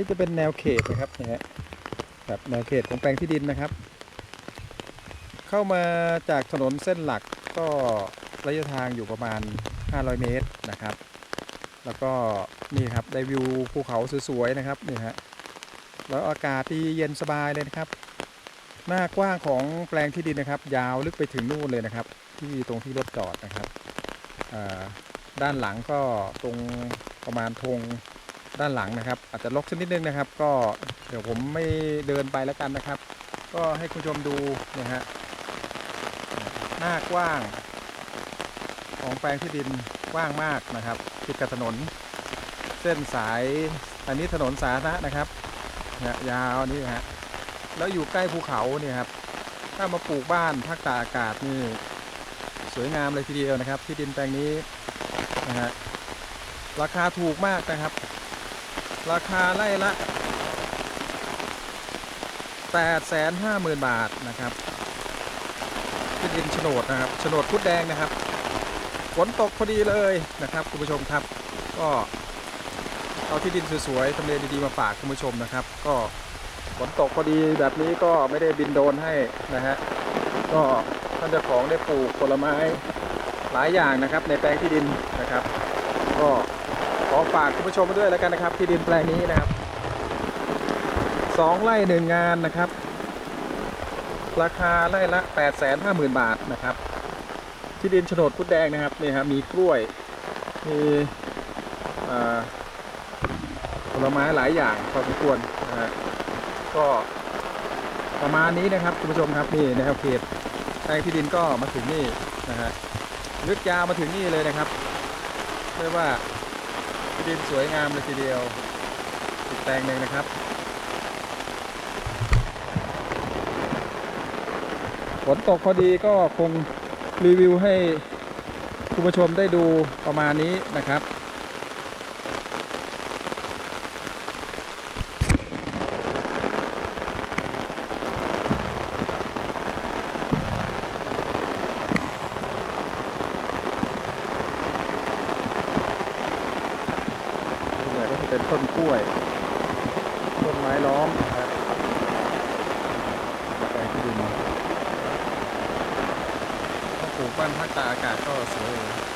นี้จะเป็นแนวเขตนะครับนะฮะแบบแนวเขตของแปลงที่ดินนะครับ เข้ามาจากถนนเส้นหลักก็ระยะทางอยู่ประมาณ 500 เมตรนะครับ แล้วก็นี่ครับได้วิวภูเขาสวยๆนะครับนี่ฮะแล้วอากาศที่เย็นสบายเลยนะครับ หน้ากว้างของแปลงที่ดินนะครับ ยาวลึกไปถึงนู่นเลยนะครับ ที่ตรงที่รถจอดนะครับด้านหลังก็ตรงประมาณธง ด้านหลังนะครับ อาจจะลกสักนิดนึงนะครับ ก็เดี๋ยวผมไม่เดินไปแล้วกันนะครับ ก็ให้คุณผู้ชมดูนะฮะหน้ากว้าง ของแปลงที่ดินกว้างมากนะครับติดกับถนน เส้นสายอันนี้ถนนสาธารณะนะครับเนี่ยยาวนี่ฮะแล้วอยู่ใกล้ภูเขาเนี่ยครับถ้ามาปลูกบ้านภาคตากอากาศนี่สวยงามเลยทีเดียวนะครับ ที่ดินแปลงนี้นะฮะราคาถูกมากนะครับ ราคาไร่ละ 850,000 บาทนะครับที่ดินโฉนดนะครับโฉนดพุดแดงนะครับ ฝนตกพอดีเลยนะครับคุณผู้ชมครับ ก็เอาที่ดินสวยๆทำเลดีๆมาฝากคุณผู้ชมนะครับ ก็ฝนตกพอดีแบบนี้ก็ไม่ได้บินโดนให้นะฮะก็ท่านเจ้าของได้ปลูกผลไม้หลายอย่างนะครับ ในแปลงที่ดินนะครับ ก็ ขอฝากคุณผู้ชมไว้ด้วยแล้วกันนะครับ ที่ดินแปลงนี้นะครับสองไร่หนึ่งงานนะครับ ราคาไร่ละ850,000บาทนะครับ ที่ดินโฉนดพุดแดงนะครับนี่ครับมีกล้วยมีผลไม้หลายอย่างพอสมควรนะฮะก็ประมาณนี้นะครับคุณผู้ชมครับนี่แนวเขตแปลงที่ดินก็มาถึงนี่นะฮะลึกยาวมาถึงนี่เลยนะครับเรียกว่า ที่ดินสวยงามเลยทีเดียวอีกแปลงหนึ่งนะครับ ฝนตกพอดีก็คงรีวิวให้คุณผู้ชมได้ดูประมาณนี้นะครับ ส่วนใหญ่ก็จะ เป็นต้นกล้วย ต้นไม้ล้อมไปที่ดินถ้าปลูกบ้านภาคตาอากาศก็สวยเลย